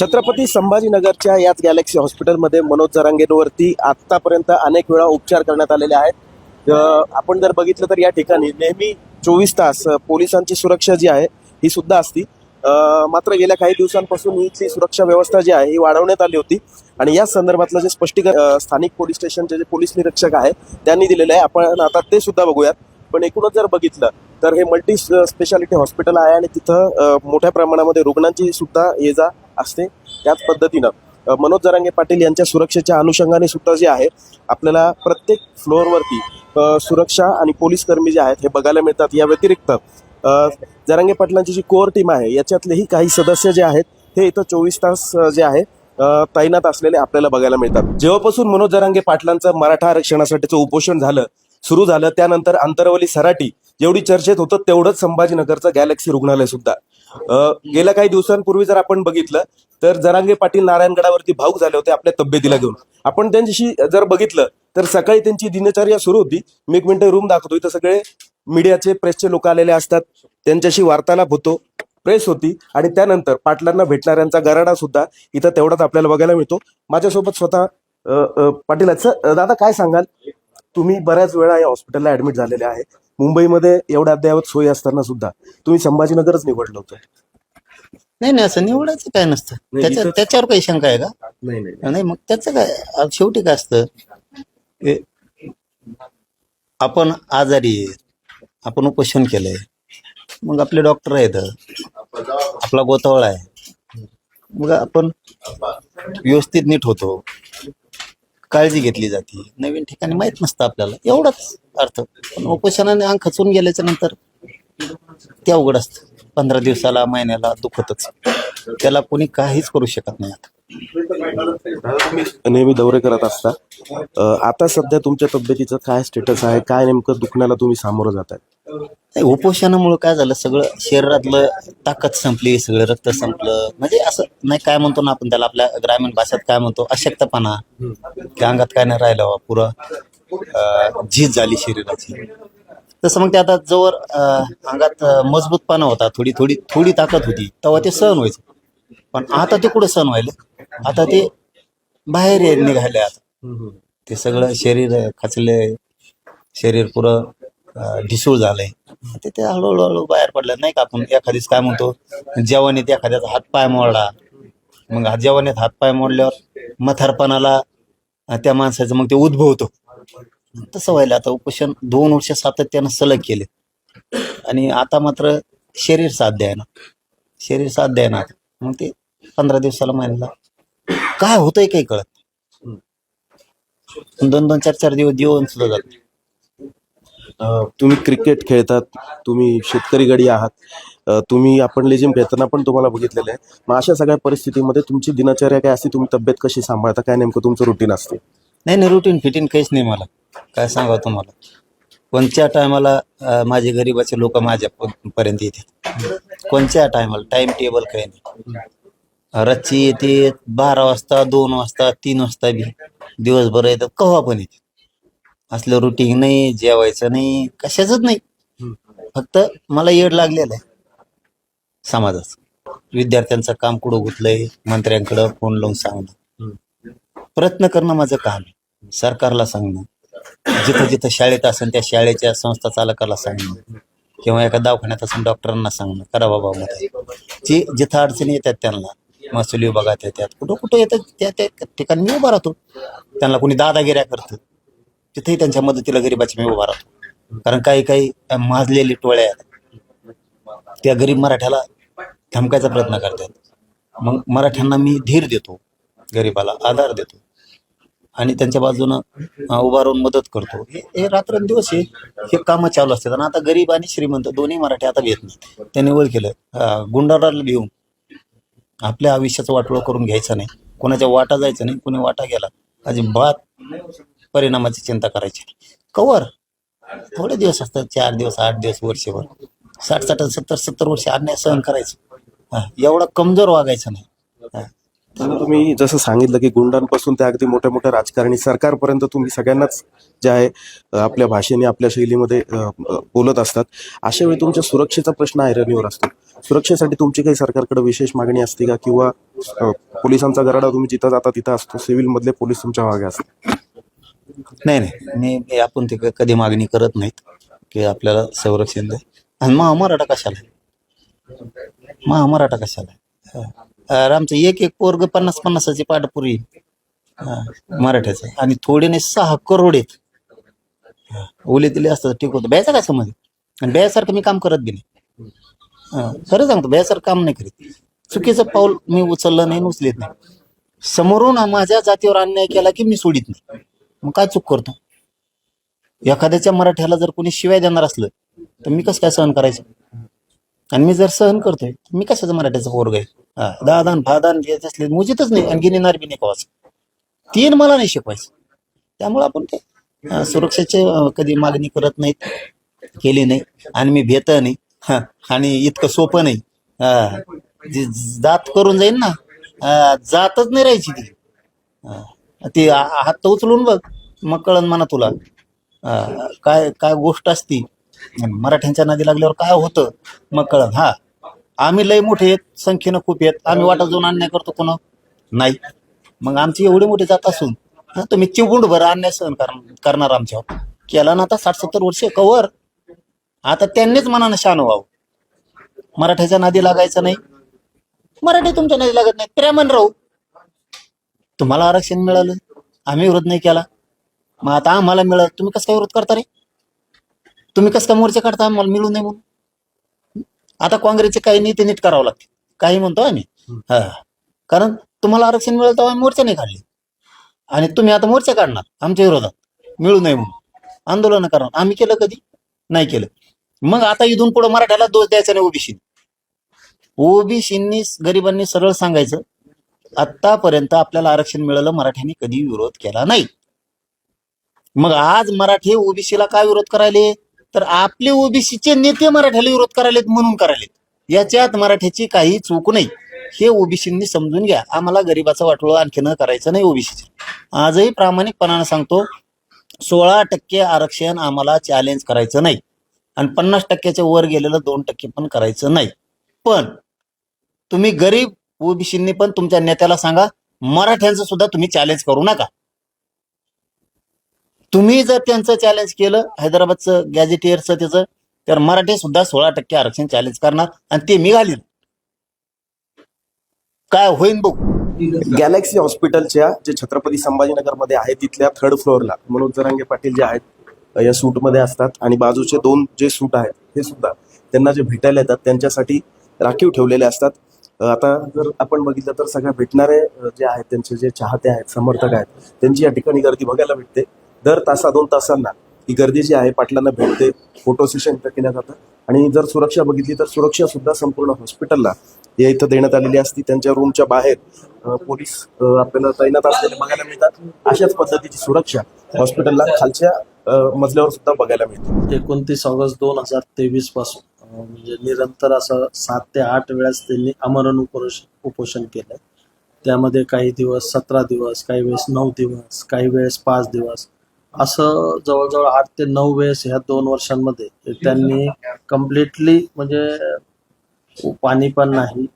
छत्रपती संभाजीनगरच्या याच गॅलेक्सी हॉस्पिटलमध्ये मनोज जरांगेंवरती आतापर्यंत अनेक वेळा उपचार करण्यात आलेले आहेत. आपण जर बघितलं तर या ठिकाणी नेहमी चोवीस तास पोलिसांची सुरक्षा जी आहे ही सुद्धा असती. मात्र गेल्या काही दिवसांपासून ही सुरक्षा व्यवस्था जी आहे ही वाढवण्यात आली होती. आणि या संदर्भातलं जे स्पष्टीकरण स्थानिक पोलीस स्टेशनचे जे पोलीस निरीक्षक आहे त्यांनी दिलेलं आहे. आपण आता ते सुद्धा बघूयात. पण एकूणच जर बघितलं तर हे मल्टी स्पेशालिटी हॉस्पिटल आहे आणि तिथं मोठ्या प्रमाणामध्ये रुग्णांची सुद्धा ये जा असते. त्याच पद्धतीनं मनोज जरांगे पाटील यांच्या सुरक्षेच्या अनुषंगाने सुद्धा जे आहे आपल्याला प्रत्येक फ्लोअरवरती सुरक्षा आणि पोलीस कर्मी जे आहेत हे बघायला मिळतात. या व्यतिरिक्त जरांगे पाटलांची जी कोअर टीम आहे याच्यातलेही काही सदस्य जे आहेत हे इथं चोवीस तास जे आहे तैनात असलेले आपल्याला बघायला मिळतात. जेव्हापासून मनोज जरांगे पाटलांचं मराठा आरक्षणासाठीचं उपोषण झालं सुरू झालं त्यानंतर अंतरवली सराटी जेवढी चर्चेत होतं तेवढंच संभाजीनगरचं गॅलेक्सी रुग्णालय सुद्धा. गेल्या काही दिवसांपूर्वी जर आपण बघितलं तर जरांगे पाटील नारायणगडावरती भाऊक झाले होते आपल्या तब्येतीला घेऊन. आपण त्यांच्याशी जर बघितलं तर सकाळी त्यांची दिनचर्या सुरू होती. मी एक मिनिट रूम दाखवतो. इथं सगळे मीडियाचे प्रेसचे लोक आलेले असतात. त्यांच्याशी वार्तालाप होतो. प्रेस होती. आणि त्यानंतर पाटलांना भेटणाऱ्यांचा गराडा सुद्धा इथं तेवढाच आपल्याला बघायला मिळतो. माझ्यासोबत स्वतः पाटील दादा काय सांगाल? तुम्ही बऱ्याच वेळा या हॉस्पिटलला ऍडमिट झालेले आहे. मुंबईमध्ये एवढ्या अद्ययावत सोयी असताना सुद्धा तुम्ही संभाजीनगरच निवडलं होतं. नाही नाही असं निवडायचं काय नसतं. नाही, त्याच्या इथं- त्याच्यावर काही शंका आहे का? नाही नाही. नाही मग त्याचं काय? शेवटी काय असतं? आपण आजारी आहे. आपण उपोषण केलंय. मग आपले डॉक्टर आहेत. आपला गोतावळा आहे. मग आपण व्यवस्थित नीट होतो. काळजी घेतली जाते. नवीन ठिकाणी माहीत नसतं आपल्याला. एवढाच अर्थ. पण उपोषणाने अंग खचून गेल्याच्यानंतर ते अवघड असतं. पंधरा दिवसाला महिन्याला दुखतच. त्याला कोणी काहीच करू शकत नाही आता. नेहमी दौरे करत असता. अ, आता सध्या तुमच्या तब्येतीचं काय स्टेटस आहे? काय नेमकं दुखण्याला तुम्ही सामोरं जात आहे नाही, उपोषणामुळे काय झालं? सगळं शरीरातलं ताकद संपली सगळं रक्त संपलं. म्हणजे असं नाही काय म्हणतो ना आपण त्याला आपल्या ग्रामीण भाषेत काय म्हणतो? अशक्तपणा. त्या अंगात काय नाही राहिलं पुरा झीज झाली शरीराची. तसं मग ते आता जवळ अंगात मजबूतपणा होता थोडी थोडी थोडी ताकद होती. तेव्हा ते सहन व्हायचं. पण आता ते कुठं सहन व्हायलं? आता ते बाहेर निघाले आता. ते सगळं शरीर खचले शरीर पुरं ढिसूळ झालंय. ते ते हळूहळू हळू बाहेर पडलं. नाही का आपण एखादीच काय म्हणतो जेवणीत एखाद्याचा हात पाय मोडला. मग जेवणीत हात पाय मोडल्यावर मथारपणाला त्या माणसाचं मग ते उद्भवतो. तसं व्हायला आता उपोषण दोन वर्ष सातत्यानं सलग केले. आणि आता मात्र शरीर साथ द्यायना शरीर साथ द्यायना मग ते पंधरा दिवसाला महिन्याला. काय होतंय काही कळत दोन दोन चार चार दिवस दिवस सुद्धा जात तुम्ही क्रिकेट खेळतात तुम्ही शेतकरी गडी आहात तुम्ही आपण लेजिम खेळताना पण तुम्हाला बघितलेलं आहे. मग अशा सगळ्या परिस्थितीमध्ये तुमची दिनचर्या काय असते? तुम्ही तब्येत कशी सांभाळता? काय नेमकं तुमचं रुटीन असते? नाही नाही रुटीन फिटीन काहीच नाही मला. काय सांगावं तुम्हाला? कोणत्या टायमाला माझे गरीबाचे लोक माझ्या पर्यंत येतात कोणत्या टायमाला टाइम टेबल काही नाही. रातची येते बारा वाजता दोन वाजता तीन वाजता बी. दिवसभर येतात केव्हा पण येते असलं रुटीन नाही जेवायचं नाही कशाच नाही. फक्त मला येड लागलेलं आहे. समाजाचं. विद्यार्थ्यांचं काम कुठं गुतलंय मंत्र्यांकडं फोन लावून सांगणं. प्रयत्न करणं माझं काम सरकारला सांगणं. जिथं जिथं शाळेत असेल त्या शाळेच्या संस्था चालकाला सांगणं. किंवा एका दवाखान्यात असेल डॉक्टरांना सांगणं. करा बाबा मदत. जी जिथं अडचणी येतात त्यांना. महसूल विभागात येतात. कुठं कुठं येतात त्या त्या ठिकाणी उभा राहतो. त्यांना कोणी दादागिऱ्या करतं. तिथेही त्यांच्या मदतीला गरीबाची मी उभा राहतो. कारण काही काही माजलेले टोळ्या आहेत. त्या गरीब मराठ्याला धमकायचा प्रयत्न करतात. मग मराठ्यांना मी धीर देतो गरीबाला आधार देतो आणि त्यांच्या बाजूनं उभा राहून मदत करतो. हे रात्रंदिवस हे हे कामं चालू असतात. आणि आता गरीब आणि श्रीमंत दोन्ही मराठी आता घेत नाही त्यांनी ओळ केलं गुंडाराला घेऊन आपल्या आयुष्याचं वाटोळ करून घ्यायचं नाही. कोणाच्या वाटा जायचं नाही कोणी वाटा गेला अजिबात परिणामाची चिंता करायची नाही. कवर थोडे दिवस असतात चार दिवस आठ दिवस वर्षभर. साठ साठ सत्तर सत्तर वर्ष अन्याय सहन करायचं. एवढा कमजोर वागायचं नाही. तुम्ही जसं सांगितलं की गुंडांपासून ते अगदी मोठ्या मोठ्या राजकारणी सरकारपर्यंत तुम्ही सगळ्यांनाच जे आहे आपल्या भाषेने आपल्या शैलीमध्ये बोलत असतात. अशा वेळी तुमच्या सुरक्षेचा प्रश्न ऐरणीवर असतो. सुरक्षेसाठी तुमची काही सरकारकडे विशेष मागणी असते का? किंवा पोलिसांचा गराडा तुम्ही जिथं जाता तिथं असतो सिव्हिल मधले पोलीस तुमच्या मागे असतात. नाही नाही. मी आपण ते क- कधी मागणी करत नाहीत की आपल्याला संरक्षण द्या. आणि महा मराठा कशाला? आहे? महा मराठा कशाला? आहे? हा. अरे आमचं एक एक पोरग पन्नास पन्नासाची पाठपुरी. मराठ्याचं. आणि थोडे नाही सहा करोड आहेत. हा. ओले दिले असतात ठीक होतं. ब्याचा काय समज? आणि ब्यासारखं मी काम करत बी नाही. हा. खरं सांगतो ब्यासारखं काम नाही करीत. चुकीचं पाऊल मी उचललं नाही आणि उचलीत नाही. समोरून माझ्या जातीवर अन्याय केला की मी सोडित नाही. मग काय चूक करतो? एखाद्याच्या मराठ्याला जर कोणी शिवाय देणार असलं तर मी कसं काय सहन करायचं? आणि मी जर सहन करतोय मी कशाचं मराठ्याचा पोरग आहे? हा, दादान फादान घेत असले मुजितच नाही आणि गिनीनार बी नाही कवाच. तीन मला नाही शिकवायचं. त्यामुळे आपण ते सुरक्षेचे कधी मागणी करत नाहीत केली नाही आणि मी भेट नाही हा, आणि इतकं सोपं नाही. हा, जात करून जाईन ना जातच नाही राहायची ती. हा. ती आ- हात उचलून बघ मग कळन म्हणा तुला. काय काय गोष्ट असती. मराठ्यांच्या नदी लागल्यावर काय होतं मग कळन. हा. आम्ही लय मोठे आहेत संख्येनं खूप आहेत. आम्ही वाटा जाऊन अन्याय करतो कोण नाही. मग आमची एवढी मोठी जात असून हा, तुम्ही चिवगुंड भर अन्याय सहन कर- करणार आमच्यावर. केला ना आता साठ सत्तर वर्ष कवर. आता त्यांनीच मनानं शान व्हावं. मराठ्याच्या नादी लागायचं नाही. मराठी तुमच्या नादी लागत नाही. प्रेमान राहू. तुम्हाला आरक्षण मिळालं. आम्ही विरोध नाही केला. मग आता आम्हाला मिळालं. तुम्ही कसं काय विरोध करता रे? तुम्ही कसं काय मोर्चे काढता? आम्हाला मिळू नये म्हणून. आता काँग्रेसचे काही नेते नीट करावं लागते काही म्हणतो आम्ही. हा. कारण तुम्हाला आरक्षण मिळालं तेव्हा आम्ही मोर्चा नाही काढले. आणि तुम्ही आता मोर्चे काढणार आमच्या विरोधात. मिळू नये म्हणून. आंदोलन करणार आम्ही केलं कधी? नाही केलं. मग आता इथून पुढे मराठ्याला दोष द्यायचा नाही ओबीसी ओबीसींनी गरिबांनी सरळ सांगायचं. आतापर्यंत आपल्याला आरक्षण मिळालं मराठ्यांनी कधी विरोध केला नाही. मग आज मराठी ओबीसीला काय विरोध करायले? तर आपले ओबीसीचे नेते मराठ्याला विरोध करायलेत म्हणून करायलेत. याच्यात मराठ्याची काही चूक नाही. हे ओबीसींनी समजून घ्या. आम्हाला गरीबाचा वाटोळा आणखी न करायचं नाही ओबीसीचे. आजही प्रामाणिकपणानं सांगतो सोळा टक्के आरक्षण आम्हाला चॅलेंज करायचं नाही. आणि पन्नास टक्क्याच्या वर गेलेलं दोन टक्के पण करायचं नाही. पण तुम्ही गरीब ओबीसींनी पण तुमच्या नेत्याला सांगा मराठ्यांचं सुद्धा तुम्ही चॅलेंज करू नका. तुम्ही जर त्यांचं चॅलेंज केलं हैदराबादचं गॅजेटियरचं त्याचं तर मराठी सुद्धा सोळा टक्के आरक्षण चॅलेंज करणार आणि ते मी घालीन काय होईन बघ. गॅलेक्सी हॉस्पिटलच्या जे छत्रपती संभाजीनगरमध्ये आहे तिथल्या थर्ड फ्लोअरला मनोज जरांगे पाटील जे आहेत या या सूटमध्ये असतात आणि बाजूचे दोन जे सूट आहेत हे सुद्धा त्यांना जे भेटायला येतात त्यांच्यासाठी राखीव ठेवलेले असतात. आता जर आपण बघितलं तर सगळ्या भेटणारे जे आहेत त्यांचे जे चाहते आहेत समर्थक आहेत त्यांची या ठिकाणी गर्दी बघायला भेटते. दर तासा दोन तासांना ही गर्दी जी आहे पाटलांना भेटते फोटो सेशन इथं केल्या जातं आणि जर सुरक्षा बघितली तर सुरक्षा सुद्धा संपूर्ण हॉस्पिटलला या इथं देण्यात आलेली असती. त्यांच्या रूमच्या बाहेर पोलीस आपल्याला तैनात असलेले बघायला मिळतात. अशाच पद्धतीची सुरक्षा हॉस्पिटलला खालच्या मजल्यावर सुद्धा बघायला मिळते. एकोणतीस ऑगस्ट दोन हजार तेवीसपासून. म्हणजे निरंतर असं सात ते आठ वेळेस त्यांनी आमरण उपोषण उपोषण केलं. त्यामध्ये काही दिवस सतरा दिवस काही वेळेस नऊ दिवस काही वेळेस पाच दिवस. असं जवळजवळ आठ ते नऊ वेळेस ह्या दोन वर्षांमध्ये त्यांनी कम्प्लिटली म्हणजे पाणी पण नाही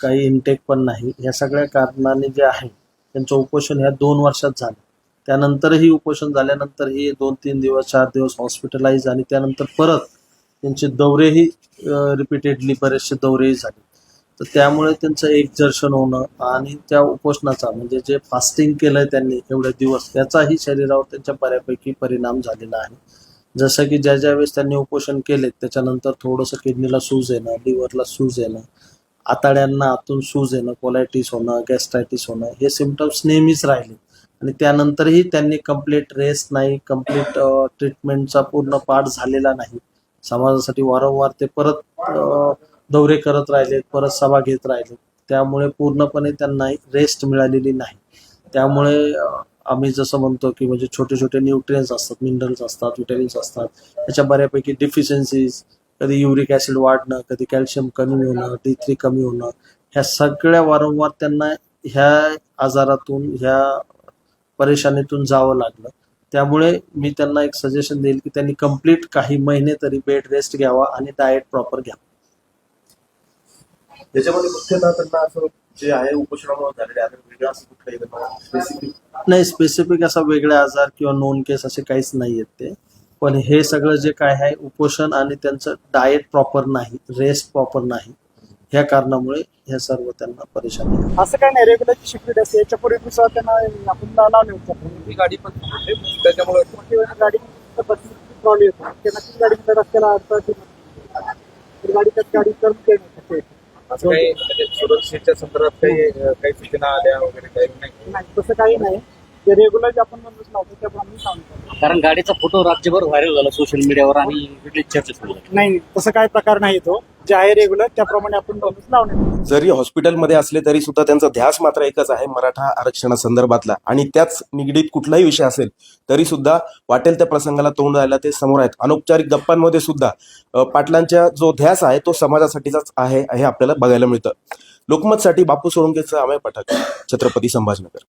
काही इनटेक पण नाही. ह्या सगळ्या कारणाने जे आहे त्यांचं उपोषण ह्या दोन वर्षात झालं. त्यानंतरही उपोषण झाल्यानंतरही दोन तीन दिवस चार दिवस हॉस्पिटलाइज आणि त्यानंतर परत त्यांचे दौरेही रिपीटेडली बरेचसे दौरेही झाले. तर त्यामुळे त्यांचं एक्झर्शन होणं आणि त्या उपोषणाचा म्हणजे जे फास्टिंग केलंय त्यांनी एवढे दिवस त्याचाही शरीरावर त्यांच्या बऱ्यापैकी परिणाम झालेला आहे. जसं की ज्या ज्या वेळेस त्यांनी उपोषण केले त्याच्यानंतर थोडंसं किडनीला सूज येणं लिव्हरला सूज येणं आताड्यांना आतून सूज येणं कोलायटिस होणं गॅस्ट्रायटिस होणं हे सिमटम्स नेहमीच राहिले. आणि त्यानंतरही त्यांनी कंप्लीट रेस्ट नाही कंप्लीट ट्रीटमेंटचा पूर्ण पाठ झालेला नाही. समाजासाठी वारंवार ते परत दौरे करत राहिले परत सभा घेत राहिलेत. त्यामुळे पूर्णपणे त्यांना रेस्ट मिळालेली नाही. त्यामुळे आम्ही जसं म्हणतो की म्हणजे छोटे छोटे न्यूट्रियन्स असतात मिनरल्स असतात विटॅमिन्स असतात. त्याच्या बऱ्यापैकी डिफिशियन्सीज कधी युरिक ॲसिड वाढणं कधी कॅल्शियम कमी होणं डी थ्री कमी होणं ह्या सगळ्या वारंवार त्यांना ह्या आजारातून ह्या परेशानीतून जावं लागलं. त्यामुळे मी त्यांना एक सजेशन देईल की त्यांनी कंप्लीट काही महिने तरी बेड रेस्ट घ्यावा आणि डाएट प्रॉपर घ्यावा त्याच्यामध्ये मुख्यतः त्यांना असं जे आहे उपोषणामुळे झालेले वेगळं असं कुठलंही स्पेसिफिक नाही स्पेसिफिक असा वेगळे आजार किंवा नोन केस असे काहीच नाही आहेत ते. पण हे सगळं जे काय आहे उपोषण आणि त्यांचं डाएट प्रॉपर नाही रेस्ट प्रॉपर नाही. ह्या कारणामुळे हे सर्व त्यांना परेशानी आहे. असं काय नाही रेग्युलरची शिफ्ट असते याच्यापूर्वी सुद्धा त्यांना आपण लावले होते. ही गाडी पण त्याच्यामुळे गाडी प्रॉब्लेम येतो त्यांना गाडी रस्त्याला अडचण. गाडी त्यात गाडी करून ते. काही म्हणजे सुरक्षेच्या संदर्भात काही काही सूचना आल्या वगैरे काही? नाही नाही तसं काही नाही. जे रेग्युलर जे आपण नव्हतो त्याप्रमाणे सांगतो. कारण गाडीचा फोटो राज्यभर व्हायरल झाला सोशल मीडियावर आणि झाली नाही तसं काही प्रकार नाही तो. जे आहे रेग्युलर त्याप्रमाणे आपण bonus लावणे जरी हॉस्पिटलमध्ये असले तरी सुद्धा त्यांचा ध्यास मात्र एकच आहे मराठा आरक्षणासंदर्भातला आणि त्याच निगडीत कुठलाही विषय असेल तरी सुद्धा वाटेल त्या प्रसंगाला तोंड द्यायला ते समोर आहेत. अनौपचारिक गप्पांमध्ये सुद्धा अ, पाटलांच्या जो ध्यास आहे तो समाजासाठीचाच आहे हे आपल्याला बघायला मिळतं. लोकमतसाठी बापू सोळंकेचं अमय पठक छत्रपती संभाजीनगर.